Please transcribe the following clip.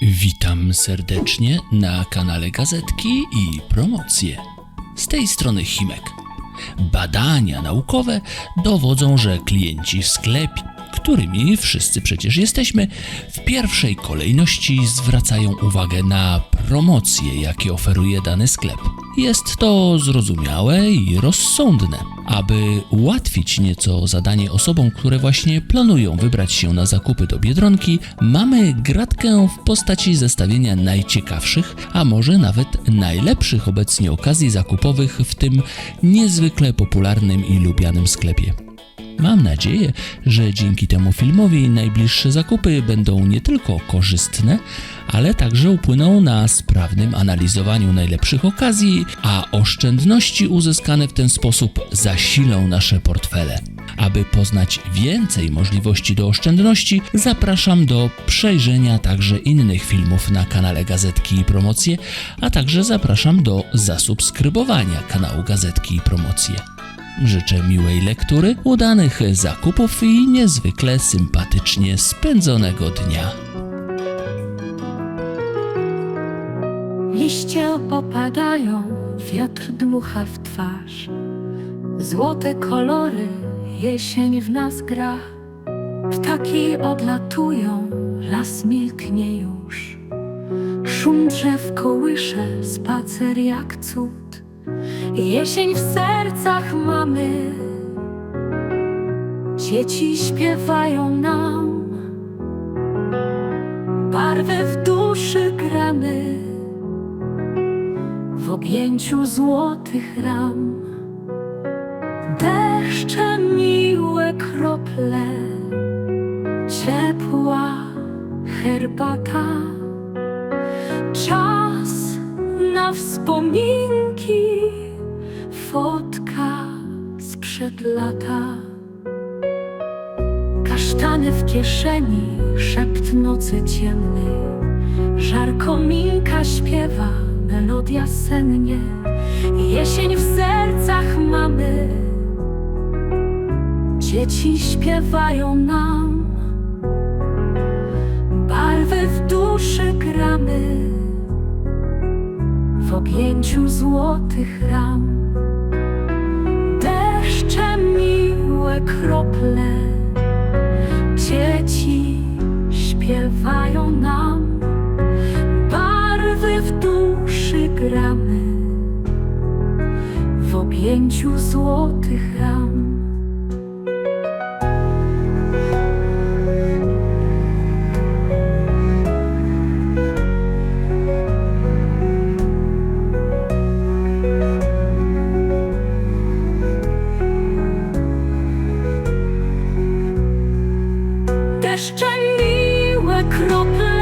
Witam serdecznie na kanale Gazetki i Promocje. Z tej strony Chimek. Badania naukowe dowodzą, że klienci w sklepie, którymi wszyscy przecież jesteśmy, w pierwszej kolejności zwracają uwagę na promocje, jakie oferuje dany sklep. Jest to zrozumiałe i rozsądne. Aby ułatwić nieco zadanie osobom, które właśnie planują wybrać się na zakupy do Biedronki, mamy gratkę w postaci zestawienia najciekawszych, a może nawet najlepszych obecnie okazji zakupowych w tym niezwykle popularnym i lubianym sklepie. Mam nadzieję, że dzięki temu filmowi najbliższe zakupy będą nie tylko korzystne, ale także upłyną na sprawnym analizowaniu najlepszych okazji, a oszczędności uzyskane w ten sposób zasilą nasze portfele. Aby poznać więcej możliwości do oszczędności, zapraszam do przejrzenia także innych filmów na kanale Gazetki i Promocje, a także zapraszam do zasubskrybowania kanału Gazetki i Promocje. Życzę miłej lektury, udanych zakupów i niezwykle sympatycznie spędzonego dnia. Liście popadają, wiatr dmucha w twarz. Złote kolory, jesień w nas gra. Ptaki odlatują, las milknie już. Szum drzew kołysze, spacer jak cud. Jesień w sercach mamy. Dzieci śpiewają nam. Barwy w duszy gramy w objęciu złotych ram. Deszcze miłe krople, ciepła herbata. Czas na wspominki, fotka sprzed lata. Kasztany w kieszeni, szept nocy ciemnej. Żar kominka śpiewa, melodia sennie. Jesień w sercach mamy. Dzieci śpiewają nam. Barwy w duszy gramy. W objęciu złotych ram. Miłe krople. Dzieci śpiewają nam. Barwy w duszy gramy w objęciu złotych ram. Deszcze miłe krople